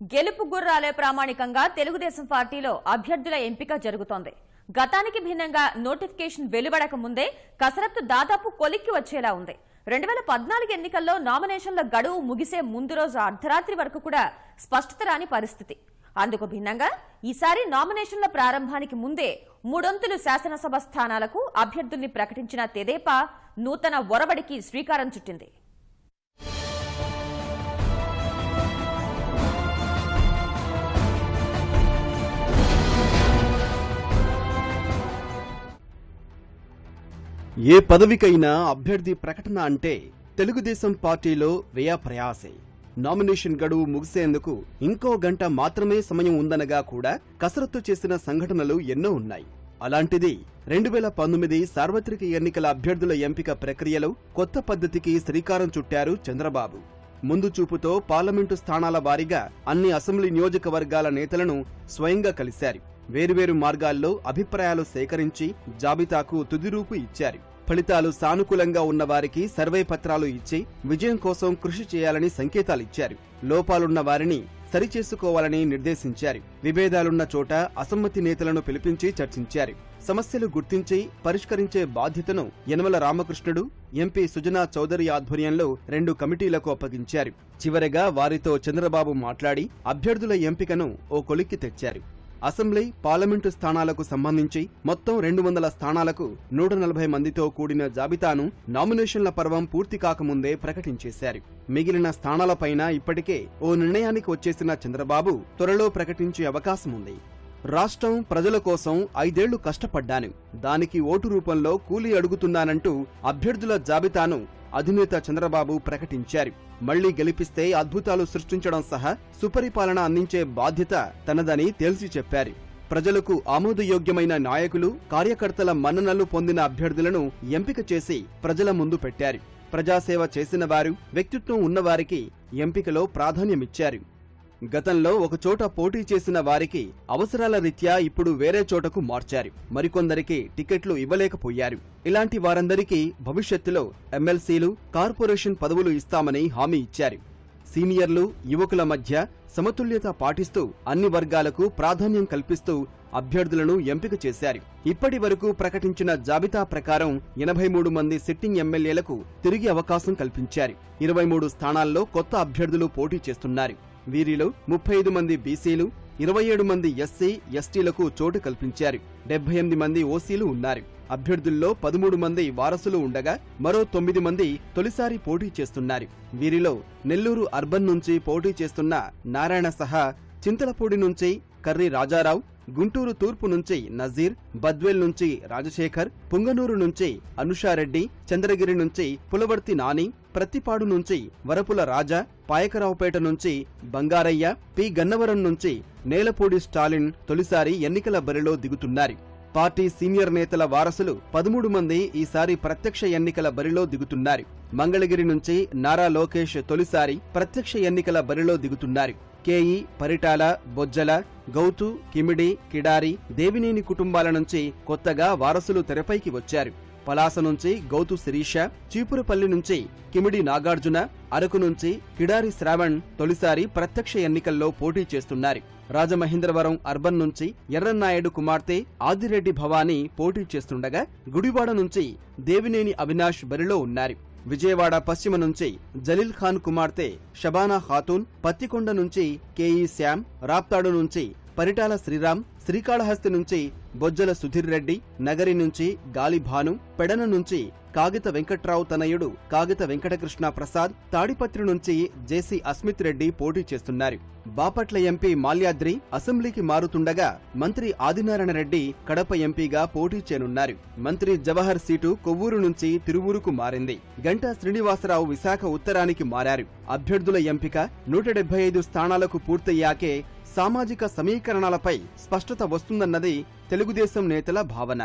గెలుపు గుర్రాలే ప్రామాణికంగా తెలుగుదేశం పార్టీలో అభ్యర్థుల ఎంపిక జరుగుతోంది. గతానికి భిన్నంగా నోటిఫికేషన్ వెలువడక ముందే కసరత్తు దాదాపు కొలిక్కి వచ్చేలా ఉంది. రెండు వేల పద్నాలుగు ఎన్నికల్లో నామినేషన్ల గడువు ముగిసే ముందు రోజు అర్ధరాత్రి వరకు కూడా స్పష్టత రాని పరిస్థితి. అందుకు భిన్నంగా ఈసారి నామినేషన్ల ప్రారంభానికి ముందే మూడొంతులు శాసనసభ స్థానాలకు అభ్యర్థుల్ని ప్రకటించిన తెదేపా నూతన ఒరబడికి శ్రీకారం చుట్టింది. ఏ పదవికైనా అభ్యర్థి ప్రకటన అంటే తెలుగుదేశం పార్టీలో వ్యయ ప్రయాసే. నామినేషన్ గడువు ముగిసేందుకు ఇంకో గంట మాత్రమే సమయం ఉందనగా కూడా కసరత్తు చేసిన సంఘటనలు ఎన్నో ఉన్నాయి. అలాంటిది రెండు వేల పంతొమ్మిది సార్వత్రిక ఎన్నికల అభ్యర్థుల ఎంపిక ప్రక్రియలో కొత్త పద్ధతికి శ్రీకారం చుట్టారు చంద్రబాబు. ముందు చూపుతో పార్లమెంటు స్థానాల వారీగా అన్ని అసెంబ్లీ నియోజకవర్గాల నేతలను స్వయంగా కలిశారు. వేరువేరు మార్గాల్లో అభిప్రాయాలు సేకరించి జాబితాకు తుదిరూపు ఇచ్చారు. ఫలితాలు సానుకూలంగా ఉన్న వారికి సర్వే పత్రాలు ఇచ్చి విజయం కోసం కృషి చేయాలని సంకేతాలిచ్చారు లోపాలున్న వారిని సరిచేసుకోవాలని నిర్దేశించారు. విభేదాలున్న చోట అసమ్మతి నేతలను పిలిపించి చర్చించారు. సమస్యలు గుర్తించి పరిష్కరించే బాధ్యతను యనమల రామకృష్ణుడు ఎంపీ సుజనా చౌదరి ఆధ్వర్యంలో రెండు కమిటీలకు అప్పగించారు. చివరగా వారితో చంద్రబాబు మాట్లాడి అభ్యర్థుల ఎంపికను ఓ కొలిక్కి తెచ్చారు. అసెంబ్లీ పార్లమెంటు స్థానాలకు సంబంధించి మొత్తం రెండు వందల స్థానాలకు నూట నలభై మందితో కూడిన జాబితాను నామినేషన్ల పర్వం పూర్తి కాకముందే ప్రకటించేశారు. మిగిలిన స్థానాలపైన ఇప్పటికే ఓ నిర్ణయానికి వచ్చేసిన చంద్రబాబు త్వరలో ప్రకటించే అవకాశం ఉంది. రాష్ట్రం ప్రజల కోసం ఐదేళ్ళు కష్టపడ్డాను. దానికి ఓటు రూపంలో కూలీ అడుగుతున్నానంటూ అభ్యర్థుల జాబితాను అధినేత చంద్రబాబు ప్రకటించారు. మళ్ళీ గెలిపిస్తే అద్భుతాలు సృష్టించడం సహా సుపరిపాలన అందించే బాధ్యత తనదని తేల్చి చెప్పారు. ప్రజలకు ఆమోదయోగ్యమైన నాయకులు కార్యకర్తల మన్ననలు పొందిన అభ్యర్థులను ఎంపిక చేసి ప్రజల ముందు పెట్టారు. ప్రజాసేవ చేసిన వారు వ్యక్తిత్వం ఉన్నవారికి ఎంపికలో ప్రాధాన్యమిచ్చారు. గతంలో ఒకచోట పోటీ చేసిన వారికి అవసరాల రీత్యా ఇప్పుడు వేరే చోటకు మార్చారు. మరికొందరికి టికెట్లు ఇవ్వలేకపోయారు. ఇలాంటి వారందరికీ భవిష్యత్తులో ఎమ్మెల్సీలు కార్పొరేషన్ పదవులు ఇస్తామని హామీ ఇచ్చారు. సీనియర్లు యువకుల మధ్య సమతుల్యత పాటిస్తూ అన్ని వర్గాలకు ప్రాధాన్యం కల్పిస్తూ అభ్యర్థులను ఎంపిక చేశారు. ఇప్పటి వరకు ప్రకటించిన జాబితా ప్రకారం ఎనభై మూడు మంది సిట్టింగ్ ఎమ్మెల్యేలకు తిరిగి అవకాశం కల్పించారు. ఇరవై మూడు స్థానాల్లో కొత్త అభ్యర్థులు పోటీ చేస్తున్నారు. వీరిలో ముప్పై ఐదు మంది బీసీలు ఇరవై ఏడు మంది ఎస్సీ ఎస్టీలకు చోటు కల్పించారు. డెబ్బై ఎనిమిది మంది ఓసీలు ఉన్నారు. అభ్యర్థుల్లో పదమూడు మంది వారసులు ఉండగా మరో తొమ్మిది మంది తొలిసారి పోటీ చేస్తున్నారు. వీరిలో నెల్లూరు అర్బన్ నుంచి పోటీ చేస్తున్న నారాయణ సహా చింతలపూడి నుంచి కర్రి రాజారావు గుంటూరు తూర్పు నుంచి నజీర్ బద్వేల్ నుంచి రాజశేఖర్ పుంగనూరు నుంచి అనుషారెడ్డి చంద్రగిరి నుంచి పులవర్తి నాని ప్రత్తిపాడు నుంచి వరపుల రాజా పాయకరావుపేట నుంచి బంగారయ్య పి. గన్నవరం నుంచి నేలపూడి స్టాలిన్ తొలిసారి ఎన్నికల బరిలో దిగుతున్నారు. పార్టీ సీనియర్ నేతల వారసులు పదమూడు మంది ఈసారి ప్రత్యక్ష ఎన్నికల బరిలో దిగుతున్నారు. మంగళగిరి నుంచి నారా లోకేష్ తొలిసారి ప్రత్యక్ష ఎన్నికల బరిలో దిగుతున్నారు. కేఈ పరిటాల బొజ్జల గౌతు కిమిడి కిడారి దేవినేని కుటుంబాల నుంచి కొత్తగా వారసులు తెరపైకి వచ్చారు. పలాస నుంచి గౌతు శిరీష చీపురుపల్లి నుంచి కిమిడి నాగార్జున అరకు నుంచి కిడారి శ్రావణ్ తొలిసారి ప్రత్యక్ష ఎన్నికల్లో పోటీ చేస్తున్నారు. రాజమహేంద్రవరం అర్బన్ నుంచి ఎర్రన్నాయుడు కుమార్తె ఆదిరెడ్డి భవానీ పోటీ చేస్తుండగా గుడివాడ నుంచి దేవినేని అవినాష్ బరిలో ఉన్నారు. విజయవాడ పశ్చిమ నుంచి జలీల్ ఖాన్ కుమార్తె షబానా ఖాతూన్ పత్తికొండ నుంచి కేఈ శ్యామ్ రాప్తాడు నుంచి పరిటాల శ్రీరామ్ శ్రీకాళహస్తి నుంచి బొజ్జల సుధీర్ రెడ్డి నగరి నుంచి గాలిభాను పెడన నుంచి కాగిత వెంకట్రావు తనయుడు కాగిత వెంకటకృష్ణ ప్రసాద్ తాడిపత్రి నుంచి జేసీ అస్మిత్ రెడ్డి పోటీ చేస్తున్నారు. బాపట్ల ఎంపీ మాల్యాద్రి అసెంబ్లీకి మారుతుండగా మంత్రి ఆదినారాయణ రెడ్డి కడప ఎంపీగా పోటీ చేయనున్నారు. మంత్రి జవహర్ సీటు కొవ్వూరు నుంచి తిరువూరుకు మారింది. గంటా శ్రీనివాసరావు విశాఖ ఉత్తరానికి మారారు. అభ్యర్థుల ఎంపిక నూట డెబ్బై ఐదు స్థానాలకు పూర్తయ్యాకే సామాజిక సమీకరణాలపై స్పష్టత వస్తుందన్నది తెలుగుదేశం నేతల భావన.